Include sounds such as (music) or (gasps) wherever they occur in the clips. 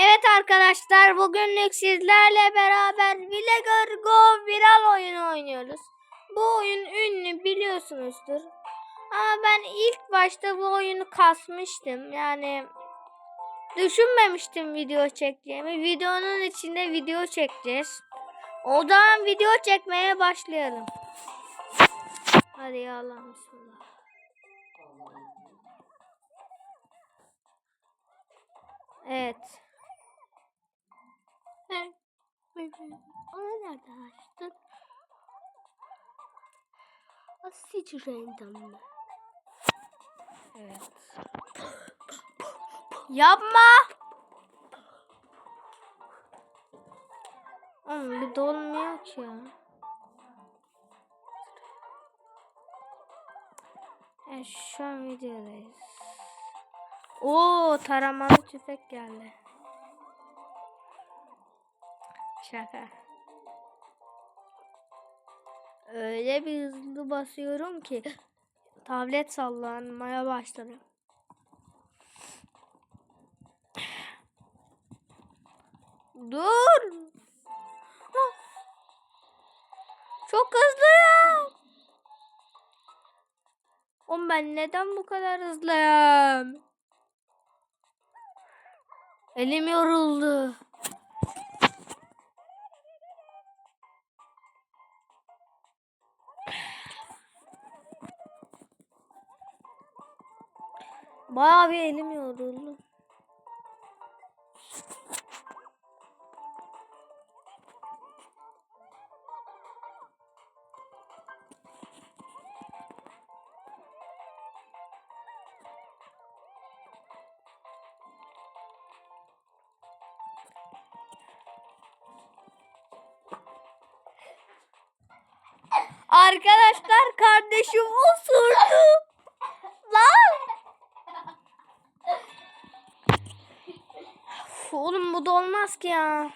Evet arkadaşlar bugünlük sizlerle beraber Villager Go viral oyunu oynuyoruz. Bu oyun ünlü biliyorsunuzdur. Ama ben ilk başta bu oyunu kasmıştım. Yani düşünmemiştim video çekeceğimi. Videonun içinde video çekeceğiz. O zaman video çekmeye başlayalım. Hadi ya Allah'ım. Evet. Onu nereden açtın? Random mı? Evet. (laughs) Yapma! Oğlum bir dolmuyor ki ya. Evet şu an videodayız. Oo taramalı tüfek geldi. Şaka. Öyle bir hızlı basıyorum ki tablet sallanmaya başladı. Dur. Çok hızlıyım. Oğlum ben neden bu kadar hızlıyım? Elim yoruldu. Bayağı bir elim yoruldu. Arkadaşlar kardeşim osurdu. Bu da olmaz ki ya.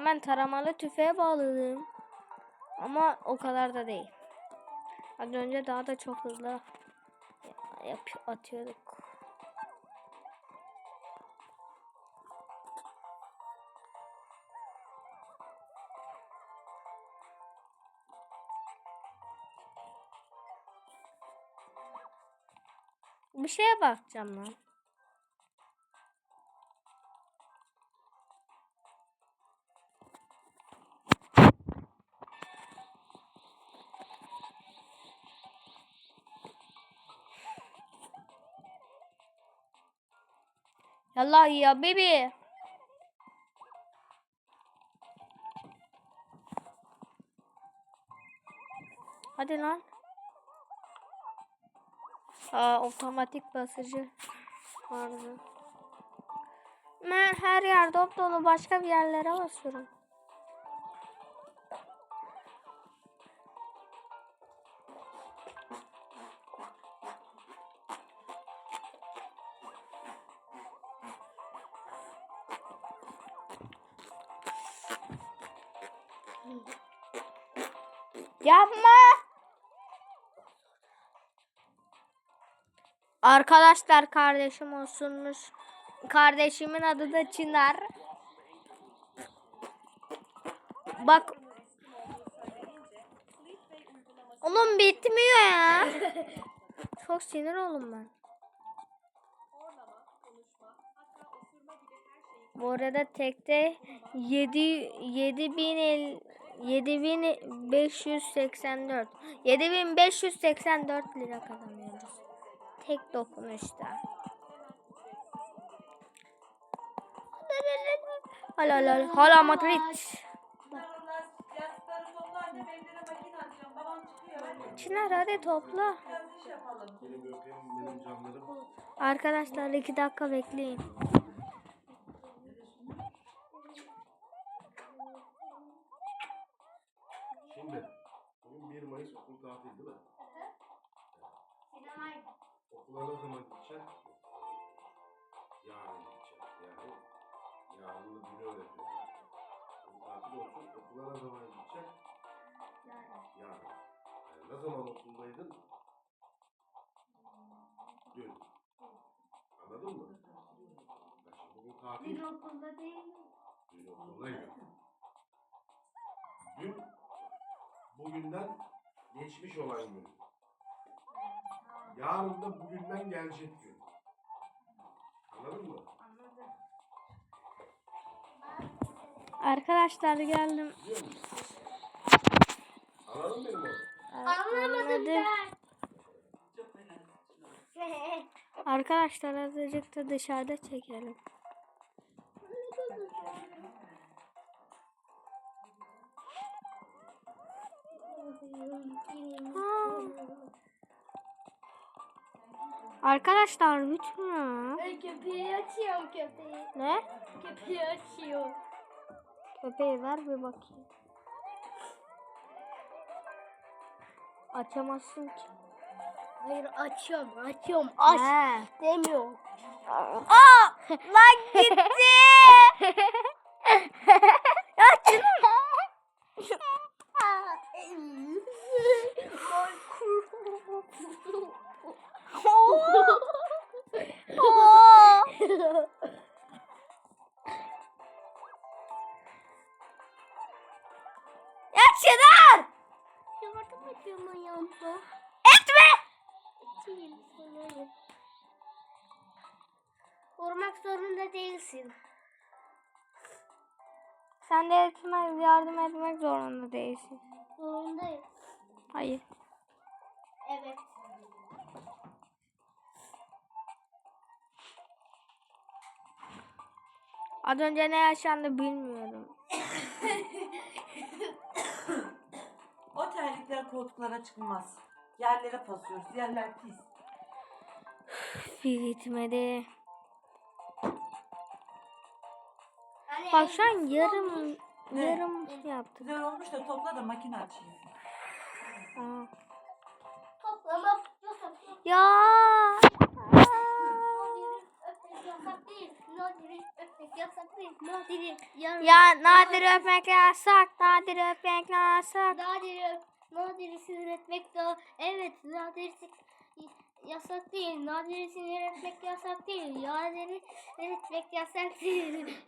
An ben taramalı tüfeğe bağladım. Ama o kadar da değil. Az önce daha da çok hızlı yap atıyorduk. Şeye bakacağım lan. Yallah ya baby. Hadi lan. Aa, otomatik basıcı vardı. Ben her yer dop dolu başka bir yerlere basıyorum. Yapma. Arkadaşlar kardeşim olsunmuş. Kardeşimin adı da Çınar. Bak. Oğlum bitmiyor ya. (laughs) Çok sinir oldum ben. Bu arada tekte 7 7000 7584 7584 lira kazanıyoruz. Tek dokunuşta. Hala hala hala Madrid. Çınar hadi topla. Arkadaşlar iki dakika bekleyin. Okula ne zaman gideceksin? Yarın. Yani ne zaman okuldaydın? Dün. Anladın mı? Bak şimdi bugün tatil. Bir okulda değil mi? Dün okuldaydı. Dün bugünden geçmiş olan gün. Yarın da bugünden gelecek gün. Anladın mı? Arkadaşlar geldim. Anladın mı? Anlamadım ben. (laughs) Arkadaşlar azıcık da dışarıda çekelim. Arkadaşlar bitmiyor. Ben köpeği açıyorum köpeği. Ne? Köpeği açıyorum. Köpeği ver bir bakayım. Açamazsın ki. Hayır açıyorum açıyorum aç He. demiyorum. Aa! Lan gitti. (laughs) Vurmak zorunda değilsin. Sen de etmez, yardım etmek zorunda değilsin. Zorundayım. Hayır. Evet. Az önce ne yaşandı bilmiyorum. (coughs) O terlikler koltuklara çıkmaz. Yerlere pasıyoruz. Yerler pis. Bir gitmedi. Bak şu an yarım Ne? yarım şey yaptık. Güzel olmuş da topla da makine açayım. Aa. Ya. Ya nadir öpmek yasak, nadir öpmek yasak. Nadir'i öp. Nadir'i sinir etmek de evet Nadir'i sin- yasak değil. Nadir'i sinir etmek yasak değil. Sinir etmek yasak değil.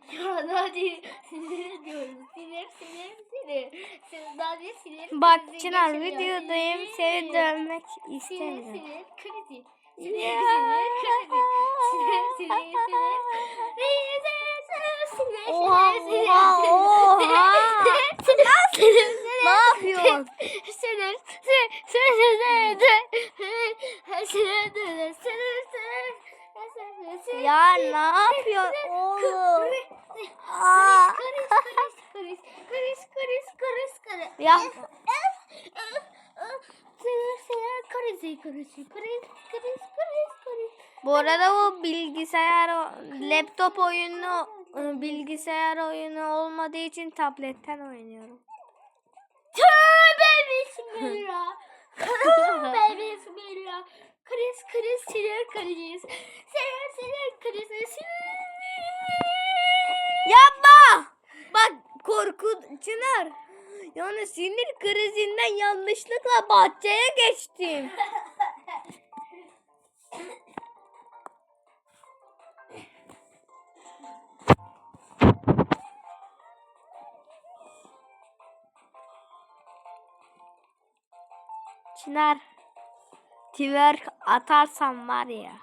Sinir (laughs) diyorum. Sinir sinir sinir. Sizden bir sinir Bak krizi Çınar geçiriyor. videodayım seni dövmek istemiyorum. sinir krizi. Sinir Ya. sinir krizi. Sinir sinir sinir. Oha oha oha. Ne yapıyorsun? Sinir sinir sinir sinir. Sinir sinir sinir sinir. Ya ne yapıyor oğlum? Aa. Ya. Bu arada bu bilgisayar laptop oyunu bilgisayar oyunu olmadığı için tabletten oynuyorum. Tövbe bismillah. Tövbe bismillah. Kriz kriz sinir kriz. Sinir sinir kriz. Yapma! Bak korku Çınar. Yani sinir krizinden yanlışlıkla bahçeye geçtim. Çınar. Twerk atarsam var ya.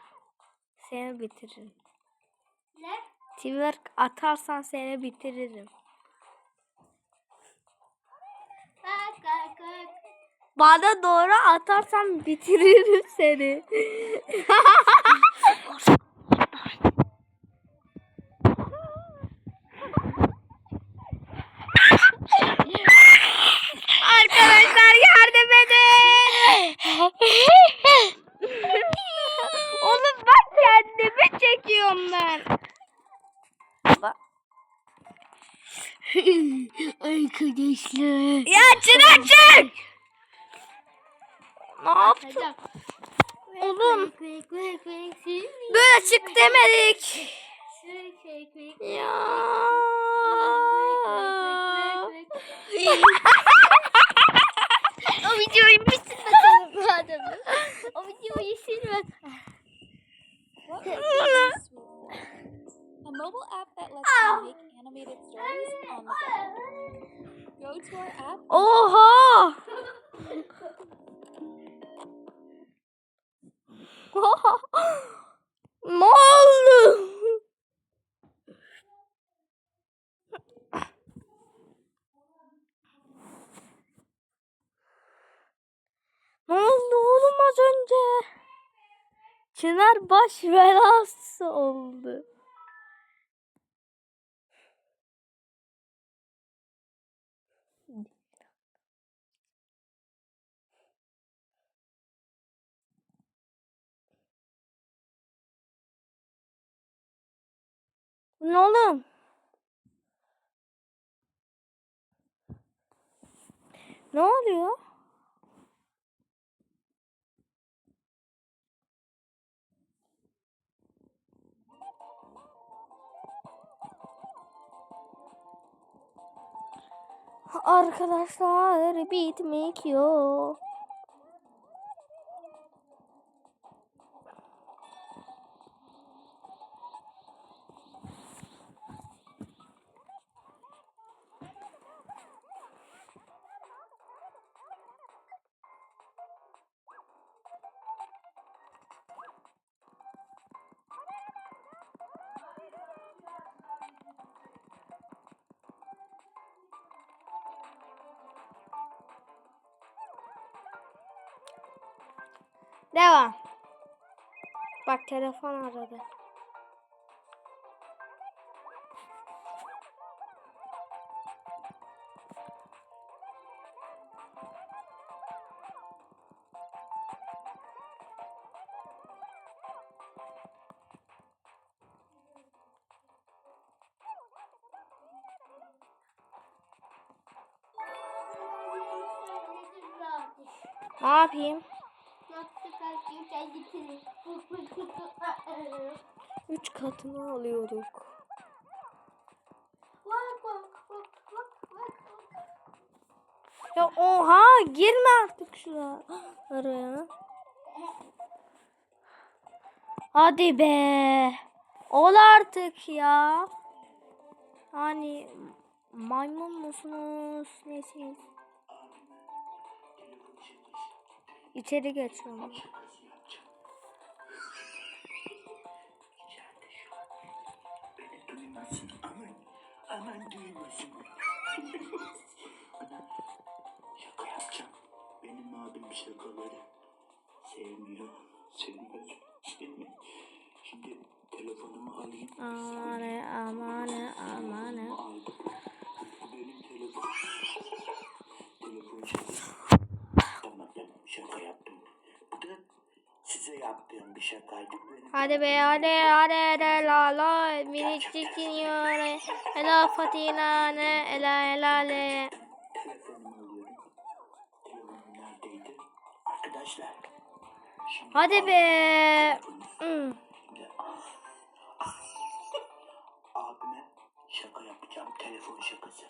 Seni bitiririm. Ne? Twerk atarsan seni bitiririm. Bak bak bak. Bana doğru atarsan bitiririm seni. (laughs) Ölüyorum ben. (laughs) Arkadaşlar. Ya çırak çık. Ne yaptın? Oğlum. Böyle çık demedik. Ya. o videoyu bir silmez. (laughs) O videoyu silmez. What (laughs) is Disney Sweet Friends? A mobile app that lets you oh. make animated stories on the go. Go to our app. Uh-huh. Oha. (laughs) (laughs) ne baş belası oldu. Ne oğlum? Ne oluyor? Arkadaşlar bitmek yok. Devam. Bak telefon aradı. Ne yapayım? Üç katını alıyorduk. Ya oha girme artık şuraya. Araya. (gasps) Hadi be. Ol artık ya. Hani maymun musunuz? Nesiniz? İçeri geçiyorum. Duymasın aman aman duymasın. Ana şaka yapacağım. Benim abim şakaları sevmiyor. Sevmez. Şimdi telefonumu alayım. Amane amane amane. Aldım. Benim telefon. Tamam tamam şaka yaptım. Yaptığım bir şakaydı. Hadi be hadi hadi hadi la la minicik iniyor. Ela fatina ne ela ela le. Hadi be. Hmm. Abime şaka yapacağım. Telefon şakası.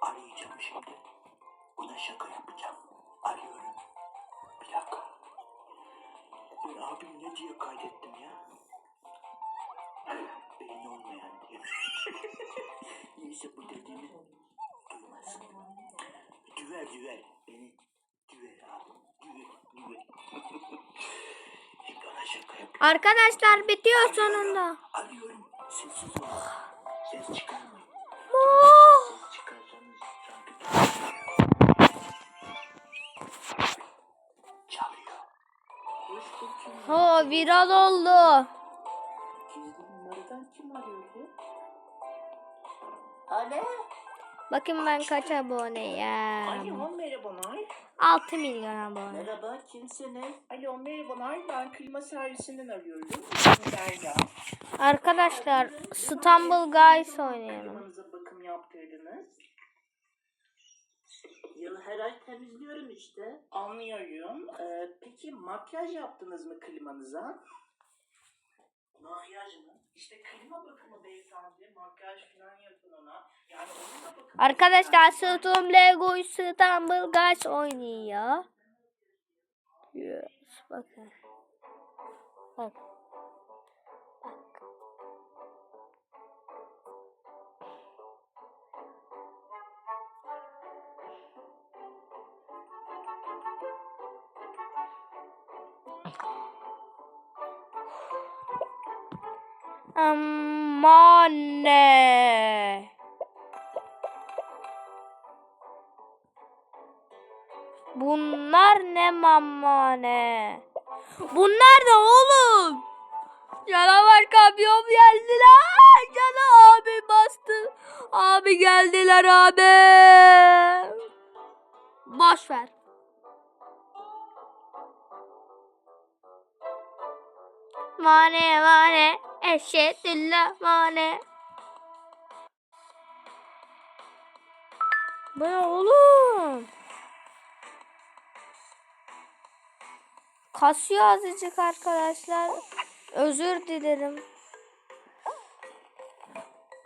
Arayacağım şimdi. Ona şaka yapacağım. Arıyorum. Bir dakika. Abim ne diye kaydettim ya? Beyni olmayan diye. (laughs) Neyse bu dediğimi duymasın. Düver düver. Beni düver abim. Düver düver. Ona şaka yapıyorum. Arkadaşlar bitiyor sonunda. Arıyorum. Sessiz olun. Ses çıkarmayın. Viral oldu. Alo. Bakın ben kaç aboneyim. Alo merhabalar. 6 milyon abone. Merhaba kimsiniz? Alo merhabalar ben klima servisinden arıyorum. Derya. Arkadaşlar İstanbul Guys oynayalım. Yıl her ay temizliyorum işte. Anlıyorum. Ee, peki makyaj yaptınız mı klimanıza? Makyaj mı? İşte klima bakımı beyefendi. Makyaj falan yapın ona. Yani onun da bakımı. Arkadaşlar Sırtım Lego İstanbul Guys oynuyor. Yes, bakın. Bak. Aman ne? Bunlar ne mama ne? Bunlar ne oğlum? Canavar kamyon geldiler. Cana abi bastı. Abi geldiler abi. Boş ver. Mane mane eşhedüllah mane. Bu ne oğlum? Kasıyor azıcık arkadaşlar. Özür dilerim.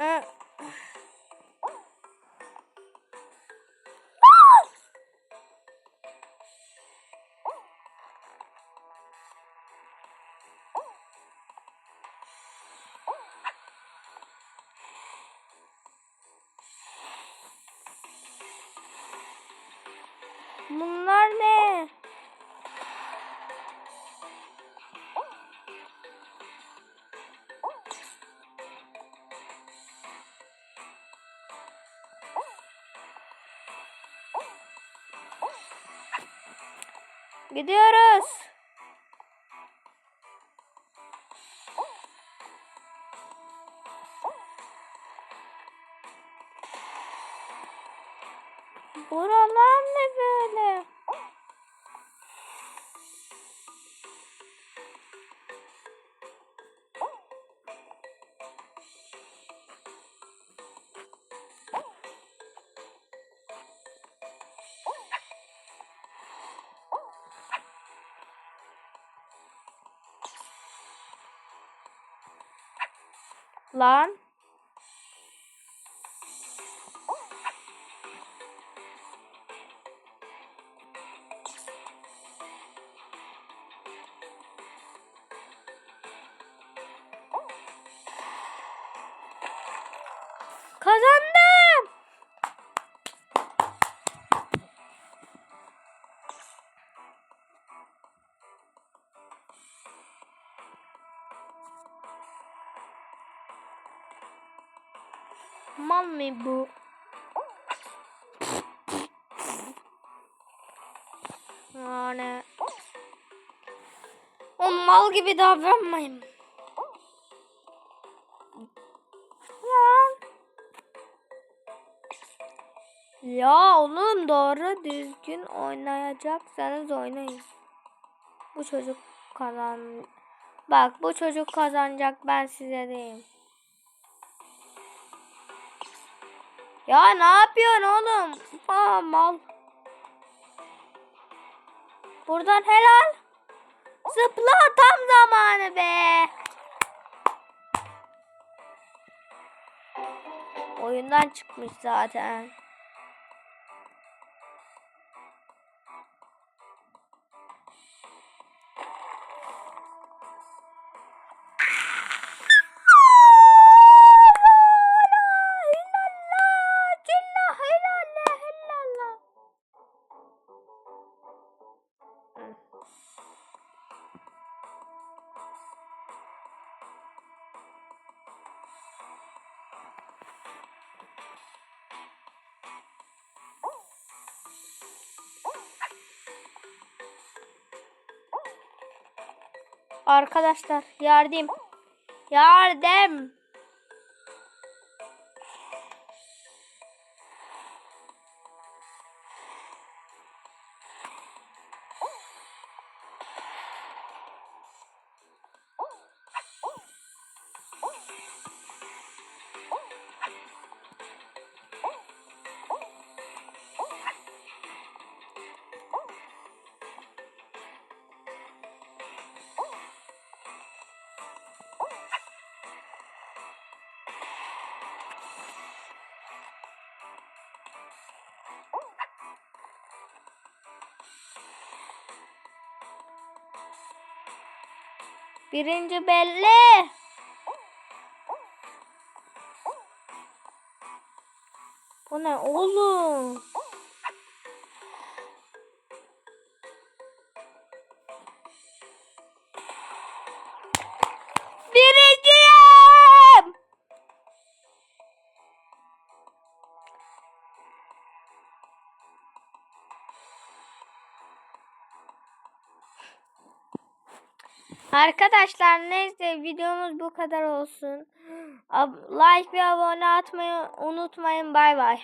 Ee, Gidiyoruz. Buralar ne böyle? Lan. Mal mı bu? Yani o mal gibi davranmayın. Lan. Ya oğlum doğru düzgün oynayacaksanız oynayın. Bu çocuk kazan. Bak bu çocuk kazanacak ben size diyeyim. Ya ne yapıyorsun oğlum? Aa, mal. Buradan helal. Zıpla tam zamanı be. Oyundan çıkmış zaten. Arkadaşlar yardım. Yardım. Birinci belli. Bu ne oğlum? Arkadaşlar neyse videomuz bu kadar olsun. Like ve abone atmayı unutmayın. Bay bay.